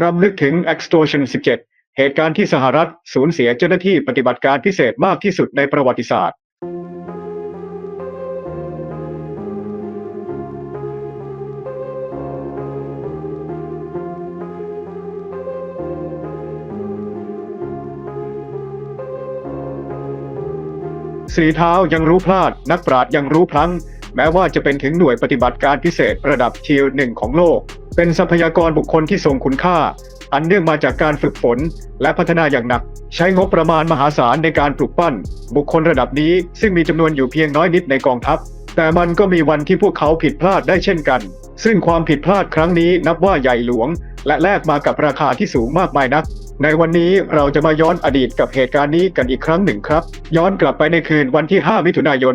รำลึกถึง Extortion 17 เหตุการณ์ที่สหรัฐสูญเสียเจ้าหน้าที่ปฏิบัติการพิเศษมากที่สุดในประวัติศาสตร์ สีเท้ายังรู้พลาด นักปราชญ์ยังรู้พลั้ง แม้ว่าจะเป็นถึงหน่วยปฏิบัติการพิเศษระดับทีหนึ่งของโลก เป็นทรัพยากรบุคคลที่ทรงคุณค่า อันเนื่องมาจากการฝึกฝน และพัฒนาอย่างหนัก ใช้งบประมาณมหาศาลในการปลุกปั้น บุคคลระดับนี้ซึ่งมีจำนวนอยู่เพียงน้อยนิดในกองทัพ แต่มันก็มีวันที่พวกเขาผิดพลาดได้เช่นกัน ซึ่งความผิดพลาดครั้งนี้นับว่าใหญ่หลวง และแลกมากับราคาที่สูงมากมายนัก ในวันนี้เราจะมาย้อนอดีตกับเหตุการณ์นี้กันอีกครั้งหนึ่งครับ ย้อนกลับไปในคืนวันที่ 5 มิถุนายน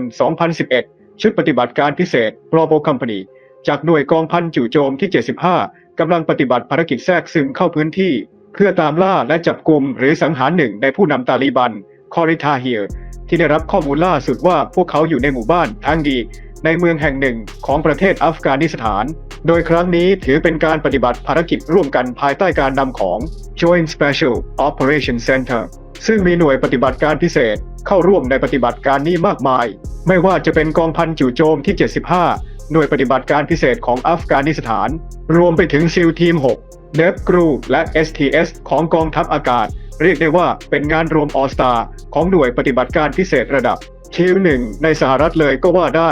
2011 ชุดปฏิบัติการพิเศษ Global Company จากหน่วยกองพันจู่โจมที่ 75 กำลังปฏิบัติภารกิจแทรกซึมเข้าพื้นที่ เพื่อตามล่าและจับกลุ่มหรือสังหารหนึ่งในผู้นำตาลีบัน คอริทาเฮียที่ได้รับข้อมูลล่าสุดว่าพวกเขาอยู่ในหมู่บ้านทังกีในเมืองแห่งหนึ่งของประเทศอัฟกานิสถาน โดยครั้งนี้ถือเป็นการปฏิบัติภารกิจร่วมกันภายใต้การนำของ Joint Special Operation Center ซึ่งมีหน่วยปฏิบัติการพิเศษเข้าร่วมในปฏิบัติการนี้มากมาย ไม่ว่าจะเป็นกองพันจู่โจมที่ 75 หน่วยปฏิบัติการพิเศษของอัฟกานิสถาน รวมไปถึงซิลทีม 6 เนฟกรูและ STS ของกองทัพอากาศ เรียกได้ว่าเป็นงานรวมออสตาของหน่วยปฏิบัติการพิเศษระดับคิวหนึ่งในสหรัฐเลยก็ว่าได้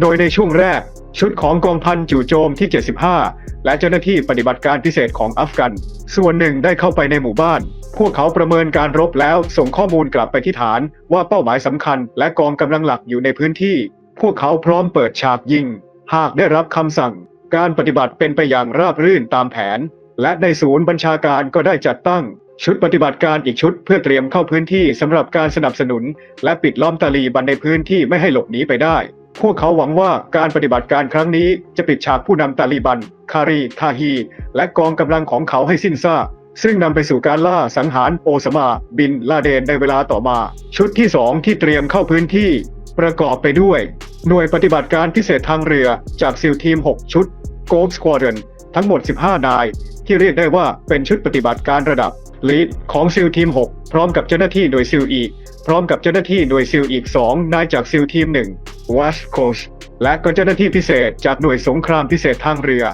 โดยในช่วงแรก ชุดของกองพันจู่โจมที่ 75 และเจ้าหน้าที่ปฏิบัติการพิเศษของอัฟกัน ส่วนหนึ่งได้เข้าไปในหมู่บ้าน พวกเขาประเมินการรบแล้วส่งข้อมูลกลับไปที่ฐานว่าเป้าหมายสำคัญและกองกำลังหลักอยู่ในพื้นที่ พวกเขาพร้อมเปิดฉากยิง หากได้รับคำสั่ง การปฏิบัติเป็นไปอย่างราบรื่นตามแผน และในศูนย์บัญชาการก็ได้จัดตั้ง ชุดปฏิบัติการอีกชุดเพื่อเตรียมเข้าพื้นที่สำหรับการสนับสนุน และปิดล้อมตาลีบันในพื้นที่ไม่ให้หลบหนีไปได้ พวกเขาหวังว่าการปฏิบัติการครั้งนี้จะปิดฉากผู้นำตาลีบัน คารีทาฮี และกองกำลังของเขาให้สิ้นซากซึ่งนำไปสู่การล่าสังหารโอสมา บินลาเดนในเวลาต่อมา ชุดที่2ที่เตรียมเข้าพื้นที่ ประกอบไปด้วย หน่วยปฏิบัติการพิเศษทางเรือจากซิลทีม 6 ชุดโกลด์สควอเดนทั้งหมด 15 นาย ที่เรียกได้ว่าเป็นชุดปฏิบัติการระดับลีดของซิลทีม 6 พร้อมกับเจ้าหน้าที่หน่วยซิลอีก พร้อมกับเจ้าหน้าที่หน่วยซิลอีก 2 นายจากซิลทีม 1 West Coast และก็เจ้าหน้าที่พิเศษจากหน่วยสงครามพิเศษทางเรือ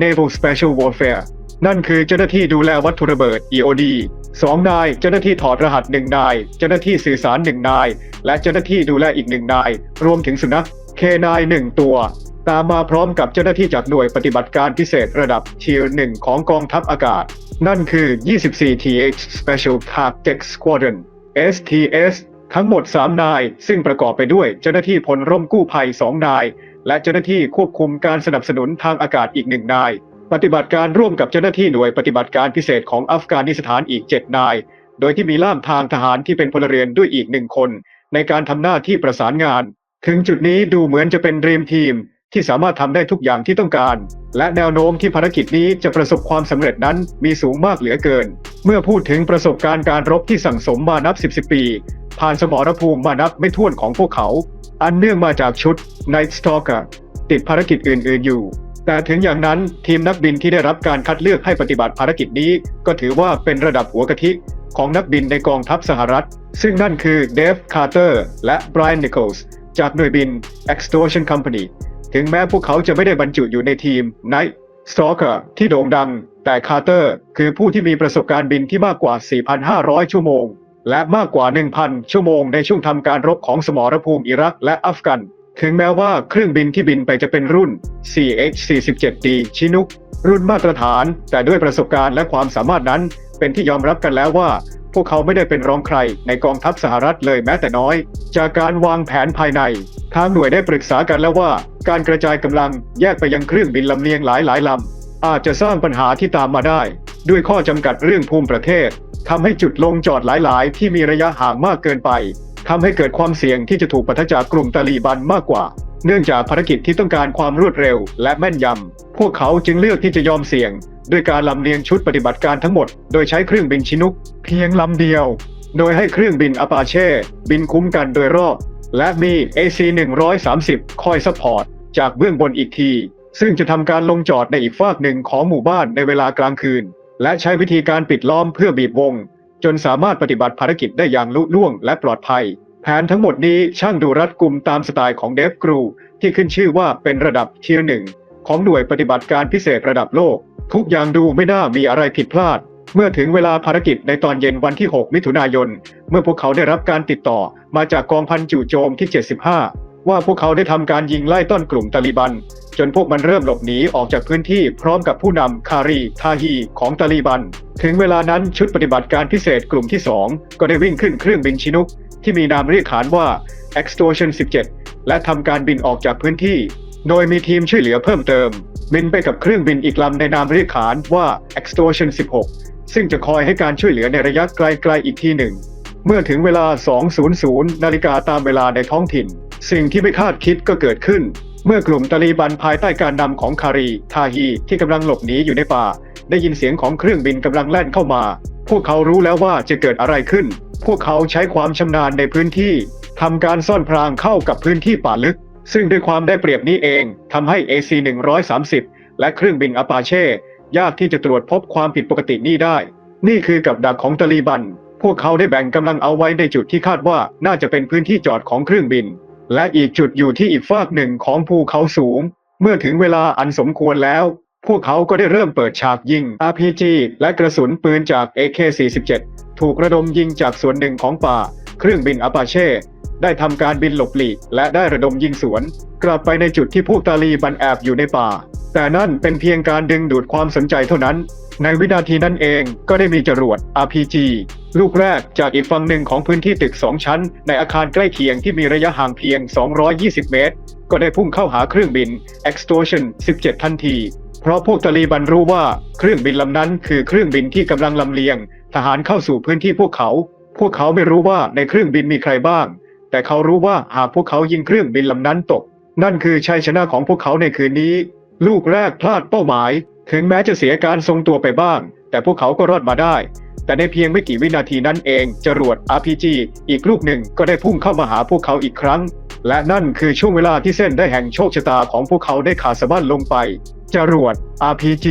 Naval Special Warfare นั่นคือเจ้าหน้าที่ดูแลวัตถุระเบิด EOD สองนาย เจ้าหน้าที่ถอดรหัสหนึ่งนาย เจ้าหน้าที่สื่อสารหนึ่งนาย และเจ้าหน้าที่ดูแลอีกหนึ่งนาย รวมถึงสุนัขเคนายหนึ่งตัว ตามมาพร้อมกับเจ้าหน้าที่จากหน่วยปฏิบัติการพิเศษระดับทีหนึ่งของกองทัพอากาศ นั่นคือ 24 TH Special Tactics Squadron STS ทั้งหมด 3 นาย ซึ่งประกอบไปด้วยเจ้าหน้าที่พลร่มกู้ภัย 2 นาย และเจ้าหน้าที่ควบคุมการสนับสนุนทางอากาศอีกหนึ่งนาย ปฏิบัติการร่วมกับเจ้าหน้าที่หน่วยปฏิบัติการพิเศษของอัฟกานิสถานอีก 7 นาย โดยที่มีล่ามทางทหารที่เป็นพลเรือนด้วยอีกหนึ่งคน ในการทำหน้าที่ประสานงาน ถึงจุดนี้ดูเหมือนจะเป็นดรีมทีมที่สามารถทำได้ทุกอย่างที่ต้องการ และแนวโน้มที่ภารกิจนี้จะประสบความสำเร็จนั้นมีสูงมากเหลือเกิน เมื่อพูดถึงประสบการณ์การรบที่สั่งสมมานับสิบสิบปี ผ่านสมรภูมิมานับไม่ถ้วนของพวกเขา อันเนื่องมาจากชุด Night Stalker ติดภารกิจอื่น ๆอยู่ แต่ถึงอย่างนั้นทีมนักบินที่ได้รับการคัดเลือกให้ปฏิบัติภารกิจนี้ ก็ถือว่าเป็นระดับหัวกะทิของนักบินในกองทัพสหรัฐ ซึ่งนั่นคือเดฟคาร์เตอร์และไบรอันนิโคลส์จากหน่วยบิน Extortion Company ถึงแม้พวกเขาจะไม่ได้บรรจุอยู่ในทีม Night Stalker ที่โด่งดัง แต่คาร์เตอร์คือผู้ที่มีประสบการณ์บินที่มากกว่า 4,500 ชั่วโมง และมากกว่า 1,000 ชั่วโมงในช่วงทำการรบของสมรภูมิอิรักและอัฟกัน ถึงแม้ว่าเครื่องบินที่บินไปจะเป็นรุ่น CH-47D ชินุก รุ่นมาตรฐาน แต่ด้วยประสบการณ์และความสามารถนั้น เป็นที่ยอมรับกันแล้วว่า พวกเขาไม่ได้เป็นรองใครในกองทัพสหรัฐเลยแม้แต่น้อย จากการวางแผนภายใน ทางหน่วยได้ปรึกษากันแล้วว่า การกระจายกำลังแยกไปยังเครื่องบินลำเลียงหลายหลายๆลำอาจจะสร้างปัญหาที่ตามมาได้ ด้วยข้อจำกัดเรื่องภูมิประเทศทำให้จุดลงจอดหลาย ๆ ที่มีระยะห่างมากเกินไป ทำให้เกิดความเสี่ยงที่จะถูกปะทะจากกลุ่มตาลีบันมากกว่า เนื่องจากภารกิจที่ต้องการความรวดเร็วและแม่นยำพวกเขาจึงเลือกที่จะยอมเสี่ยง ด้วยการลำเลียงชุดปฏิบัติการทั้งหมด โดยใช้เครื่องบินชินุก เพียงลำเดียว โดยให้เครื่องบินอปาเช่บินคุ้มกันโดยรอบและมี AC-130 คอยซัพพอร์ตจากเบื้องบนอีกที ซึ่งจะทำการลงจอดในอีกฝากหนึ่งของหมู่บ้านในเวลากลางคืน และใช้วิธีการปิดล้อมเพื่อบีบวง จนสามารถปฏิบัติภารกิจได้อย่างลุล่วงและปลอดภัย แผนทั้งหมดนี้ช่างดูรัดกุมตามสไตล์ของเดฟกรูที่ขึ้นชื่อว่าเป็นระดับเทียร์หนึ่งของหน่วยปฏิบัติการพิเศษระดับโลก ทุกอย่างดูไม่น่ามีอะไรผิดพลาด เมื่อถึงเวลาภารกิจในตอนเย็นวันที่ 6 มิถุนายน เมื่อพวกเขาได้รับการติดต่อมาจากกองพันจู่โจมที่ 75 ว่าพวกเขาได้ทำการยิงไล่ต้อนกลุ่มตาลิบัน จนพวกมันเริ่มหลบหนีออกจากพื้นที่พร้อมกับผู้นำคารีทาฮีของตาลีบัน ถึงเวลานั้นชุดปฏิบัติการพิเศษกลุ่มที่ 2 ก็ได้วิ่งขึ้นเครื่องบินชินุก ที่มีนามเรียกขานว่า Extortion 17 และทำการบินออกจากพื้นที่ โดยมีทีมช่วยเหลือเพิ่มเติม บินไปกับเครื่องบินอีกลำในนามเรียกขานว่า Extortion 16 ซึ่งจะคอยให้การช่วยเหลือในระยะไกลๆอีกทีหนึ่ง เมื่อถึงเวลา 200 นาฬิกาตามเวลาในท้องถิ่น สิ่งที่ไม่คาดคิดก็เกิดขึ้น เมื่อกลุ่มตาลีบันภายใต้การนำของคารี ทาฮีที่กำลังหลบหนีอยู่ในป่า ได้ยินเสียงของเครื่องบินกำลังแล่นเข้ามา พวกเขารู้แล้วว่าจะเกิดอะไรขึ้น พวกเขาใช้ความชำนาญในพื้นที่ทำการซ่อนพรางเข้ากับพื้นที่ป่าลึก ซึ่งด้วยความได้เปรียบนี้เองทำให้ AC 130และเครื่องบินอปาเช่ยากที่จะตรวจพบความผิดปกตินี้ได้ นี่คือกับดักของตาลีบัน พวกเขาได้แบ่งกำลังเอาไว้ในจุดที่คาดว่าน่าจะเป็นพื้นที่จอดของเครื่องบิน และอีกจุดอยู่ที่อีกฟากหนึ่งของภูเขาสูง เมื่อถึงเวลาอันสมควรแล้ว พวกเขาก็ได้เริ่มเปิดฉากยิง RPG และกระสุนปืนจาก AK-47 ถูกระดมยิงจากส่วนหนึ่งของป่า เครื่องบินอปาเช่ ได้ทำการบินหลบหลีก และได้ระดมยิงสวน กลับไปในจุดที่พวกตาลีบันแอบอยู่ในป่า แต่นั่นเป็นเพียงการดึงดูดความสนใจเท่านั้น ในวินาทีนั้นเองก็ได้มีจรวด RPG ลูกแรกจากอีกฝั่งหนึ่งของพื้นที่ตึก2ชั้น ในอาคารใกล้เคียงที่มีระยะห่างเพียง 220 เมตร ก็ได้พุ่งเข้าหาเครื่องบิน Extortion 17 ทันที เพราะพวกตาลีบันรู้ว่าเครื่องบินลำนั้นคือเครื่องบินที่กำลังลำเลียง ทหารเข้าสู่พื้นที่พวกเขา พวกเขาไม่รู้ว่าในเครื่องบินมีใครบ้าง แต่เขารู้ว่าหากพวกเขายิงเครื่องบินลำนั้นตก นั่นคือชัยชนะของพวกเขาในคืนนี้ ลูกแรกพลาดเป้าหมาย ถึงแม้จะเสียการทรงตัวไปบ้าง แต่พวกเขาก็รอดมาได้ แต่ในเพียงไม่กี่วินาทีนั้นเองจรวด RPG อีกลูกหนึ่งก็ได้พุ่งเข้ามาหาพวกเขาอีกครั้ง และนั่นคือช่วงเวลาที่เส้นได้แห่งโชคชะตาของพวกเขาได้ขาดสะบั้นลงไปจรวด RPG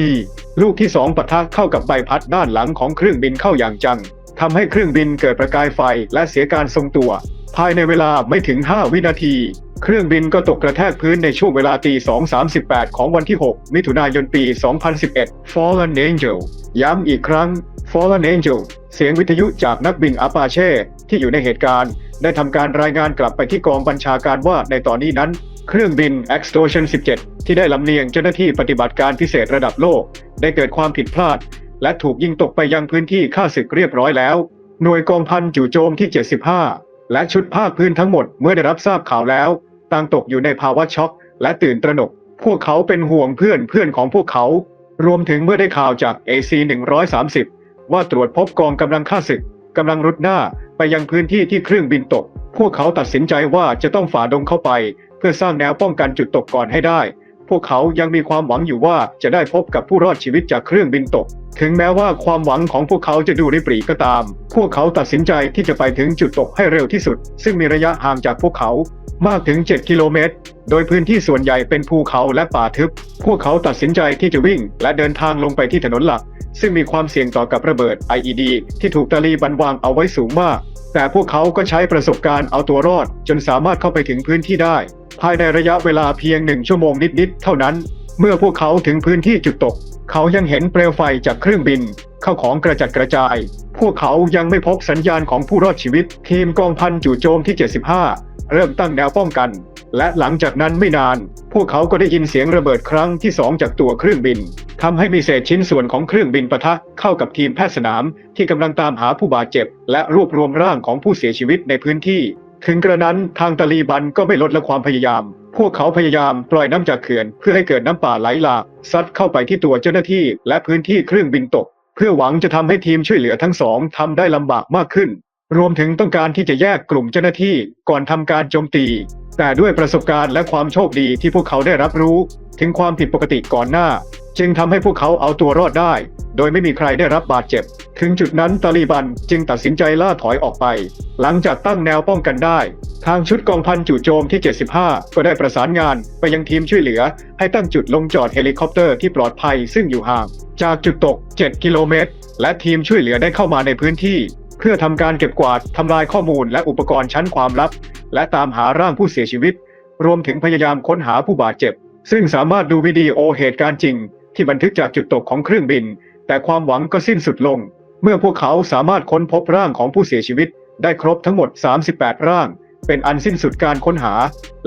ลูกที่สองปะทะเข้ากับใบพัดด้านหลังของเครื่องบินเข้าอย่างจัง ทำให้เครื่องบินเกิดประกายไฟและเสียการทรงตัว ภายในเวลาไม่ถึง 5 วินาที เครื่องบินก็ตกกระแทกพื้นในช่วงเวลาตี 2.38 ของวันที่ 6 มิถุนายนปี 2011 Fallen Angel ย้ำอีกครั้ง Fallen Angel เสียงวิทยุจากนักบินอาปาเช่ที่อยู่ในเหตุการณ์ ได้ทำการรายงานกลับไปที่กองบัญชาการว่าในตอนนี้นั้น เครื่องบิน Extortion 17 ที่ได้ลำเลียงเจ้าหน้าที่ปฏิบัติการพิเศษระดับโลก ได้เกิดความผิดพลาด และถูกยิงตกไปยังพื้นที่ค่าศึกเรียบร้อยแล้ว หน่วยกองพันจู่โจมที่ 75 และชุดภาคพื้นทั้งหมดเมื่อได้รับทราบข่าวแล้ว ต่างตกอยู่ในภาวะช็อก และตื่นตระหนก พวกเขาเป็นห่วงเพื่อนเพื่อนของพวกเขา รวมถึงเมื่อได้ข่าวจาก AC 130 ว่าตรวจพบกองกำลังฆ่าศึกกำลังรุดหน้าไปยังพื้นที่ที่เครื่องบินตก พวกเขาตัดสินใจว่าจะต้องฝ่าดงเข้าไป เพื่อสร้างแนวป้องกันจุดตกก่อนให้ได้ พวกเขายังมีความหวังอยู่ว่าจะได้พบกับผู้รอดชีวิตจากเครื่องบินตก ถึงแม้ว่าความหวังของพวกเขาจะดูริบหรี่ก็ตาม พวกเขาตัดสินใจที่จะไปถึงจุดตกให้เร็วที่สุด ซึ่งมีระยะห่างจากพวกเขามากถึง 7 กิโลเมตร โดยพื้นที่ส่วนใหญ่เป็นภูเขาและป่าทึบ พวกเขาตัดสินใจที่จะวิ่ง และเดินทางลงไปที่ถนนหลัก ซึ่งมีความเสี่ยงต่อกับระเบิด IED ที่ถูกตาลีบันวางเอาไว้สูงมาก แต่พวกเขาก็ใช้ประสบการณ์เอาตัวรอด จนสามารถเข้าไปถึงพื้นที่ได้ ภายในระยะเวลาเพียงหนึ่งชั่วโมงนิดๆเท่านั้น เมื่อพวกเขาถึงพื้นที่จุดตก เขายังเห็นเปลวไฟจากเครื่องบิน เข้าของกระจัดกระจาย พวกเขายังไม่พบสัญญาณของผู้รอดชีวิต ทีมกองพันจู่โจมที่ 75 เริ่มตั้งแนวป้องกัน และหลังจากนั้นไม่นาน พวกเขาก็ได้ยินเสียงระเบิดครั้งที่สองจากตัวเครื่องบินทำให้มีเศษชิ้นส่วนของเครื่องบินปะทะเข้ากับทีมแพทย์สนามที่กำลังตามหาผู้บาดเจ็บ และรวบรวมร่างของผู้เสียชีวิตในพื้นที่ ถึงกระนั้นทางตาลีบันก็ไม่ลดละความพยายาม พวกเขาพยายามปล่อยน้ำจากเขื่อนเพื่อให้เกิดน้ำป่าไหลหลากซัดเข้าไปที่ตัวเจ้าหน้าที่และพื้นที่เครื่องบินตก เพื่อหวังจะทำให้ทีมช่วยเหลือทั้งสองทำได้ลำบากมากขึ้น รวมถึงต้องการที่จะแยกกลุ่มเจ้าหน้าที่ก่อนทำการโจมตี แต่ด้วยประสบการณ์และความโชคดีที่พวกเขาได้รับรู้ ถึงความผิดปกติก่อนหน้า จึงทำให้พวกเขาเอาตัวรอดได้ โดยไม่มีใครได้รับบาดเจ็บ ถึงจุดนั้นตาลีบันจึงตัดสินใจล่าถอยออกไป หลังจากตั้งแนวป้องกันได้ ทางชุดกองพันจู่โจมที่ 75 ก็ได้ประสานงานไปยังทีมช่วยเหลือ ให้ตั้งจุดลงจอดเฮลิคอปเตอร์ที่ปลอดภัยซึ่งอยู่ห่าง จากจุดตก 7 กิโลเมตรและทีมช่วยเหลือได้เข้ามาในพื้นที่ เพื่อทำการเก็บกวาดทำลายข้อมูลและอุปกรณ์ชั้นความลับ และตามหาร่างผู้เสียชีวิต รวมถึงพยายามค้นหาผู้บาดเจ็บ ซึ่งสามารถดูวิดีโอเหตุการณ์จริง ที่บันทึกจากจุดตกของเครื่องบิน แต่ความหวังก็สิ้นสุดลง เมื่อพวกเขาสามารถค้นพบร่างของผู้เสียชีวิต ได้ครบทั้งหมด 38 ร่าง เป็นอันสิ้นสุดการค้นหา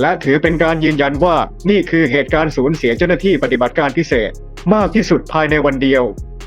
และถือเป็นการยืนยันว่านี่คือเหตุการณ์สูญเสียเจ้าหน้าที่ปฏิบัติการพิเศษ มากที่สุดภายในวันเดียว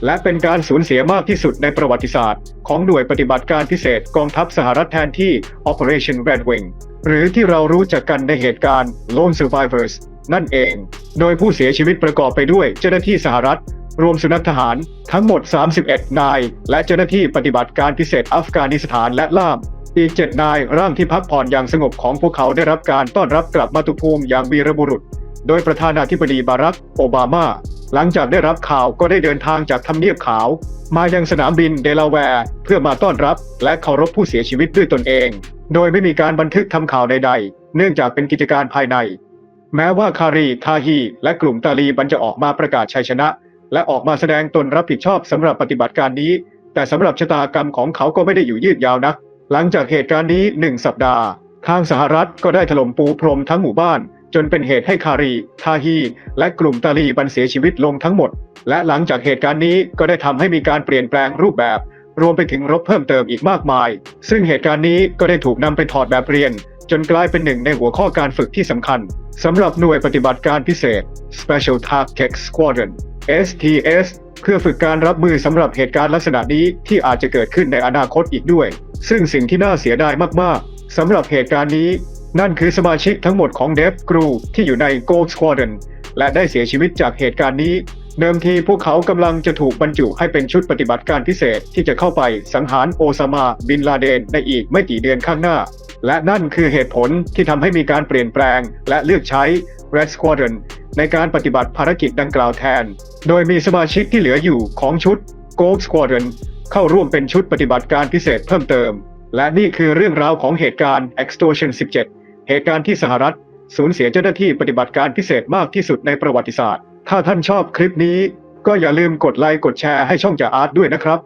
และเป็นการสูญเสียมากที่สุดในประวัติศาสตร์ ของหน่วยปฏิบัติการพิเศษกองทัพสหรัฐแทนที่ Operation Red Wing หรือที่เรารู้จักกันในเหตุการณ์ Lone Survivors นั่นเอง โดยผู้เสียชีวิตประกอบไปด้วยเจ้าหน้าที่สหรัฐ รวมสุนัขทหารทั้งหมด 31 นาย และเจ้าหน้าที่ปฏิบัติการพิเศษอัฟกานิสถานและล่ามอีก7นายร่างที่พักผ่อนอย่างสงบของพวกเขาได้รับการต้อนรับกลับมาตุภูมิอย่างวีรบุรุษ โดยประธานาธิบดีบารักโอบามา หลังจากได้รับข่าวก็ได้เดินทางจากทำเนียบขาว มายังสนามบินเดลาแวร์ เพื่อมาต้อนรับและเคารพผู้เสียชีวิตด้วยตนเอง โดยไม่มีการบันทึกทำข่าวใดๆ เนื่องจากเป็นกิจการภายใน แม้ว่าคารีทาฮีและกลุ่มตาลีบันจะออกมาประกาศชัยชนะ และออกมาแสดงตนรับผิดชอบสำหรับปฏิบัติการนี้ แต่สำหรับชะตากรรมของเขาก็ไม่ได้อยู่ยืดยาวนัก หลังจากเหตุการณ์นี้หนึ่งสัปดาห์ ทางสหรัฐก็ได้ถล่มปูพรมทั้งหมู่บ้าน จนเป็นเหตุให้คารี ทาฮี และกลุ่มตาลีบันเสียชีวิตลงทั้งหมด และหลังจากเหตุการณ์นี้ก็ได้ทำให้มีการเปลี่ยนแปลงรูปแบบ รวมไปถึงรบเพิ่มเติมอีกมากมาย ซึ่งเหตุการณ์นี้ก็ได้ถูกนำไปถอดแบบเรียน จนกลายเป็นหนึ่งในหัวข้อการฝึกที่สำคัญสำหรับหน่วยปฏิบัติการพิเศษ Special Tactics Squadron STS เพื่อฝึกการรับมือสำหรับเหตุการณ์ลักษณะนี้ที่อาจจะเกิดขึ้นในอนาคตอีกด้วย ซึ่งสิ่งที่น่าเสียดายมาก ๆสำหรับเหตุการณ์นี้ นั่นคือสมาชิกทั้งหมดของเดฟกรูที่อยู่ใน Gold Squadron และได้เสียชีวิตจากเหตุการณ์นี้ เดิมทีพวกเขากำลังจะถูกบรรจุให้เป็นชุดปฏิบัติการพิเศษที่จะเข้าไปสังหารโอซามาบินลาเดนในอีกไม่กี่เดือนข้างหน้า และนั่นคือเหตุผลที่ทำให้มีการเปลี่ยนแปลง และเลือกใช้ Red Squadron ในการปฏิบัติภารกิจดังกล่าวแทน โดยมีสมาชิกที่เหลืออยู่ของชุด Gold Squadron เข้าร่วมเป็นชุดปฏิบัติการพิเศษเพิ่มเติม และนี่คือเรื่องราวของเหตุการณ์ Extortion 17 เหตุการณ์ที่สหรัฐสูญเสียเจ้าหน้าที่ปฏิบัติการพิเศษมากที่สุดในประวัติศาสตร์ ถ้าท่านชอบคลิปนี้ ก็อย่าลืมกดไลค์กดแชร์ให้ช่องจ่าอาร์ตด้วยนะครับ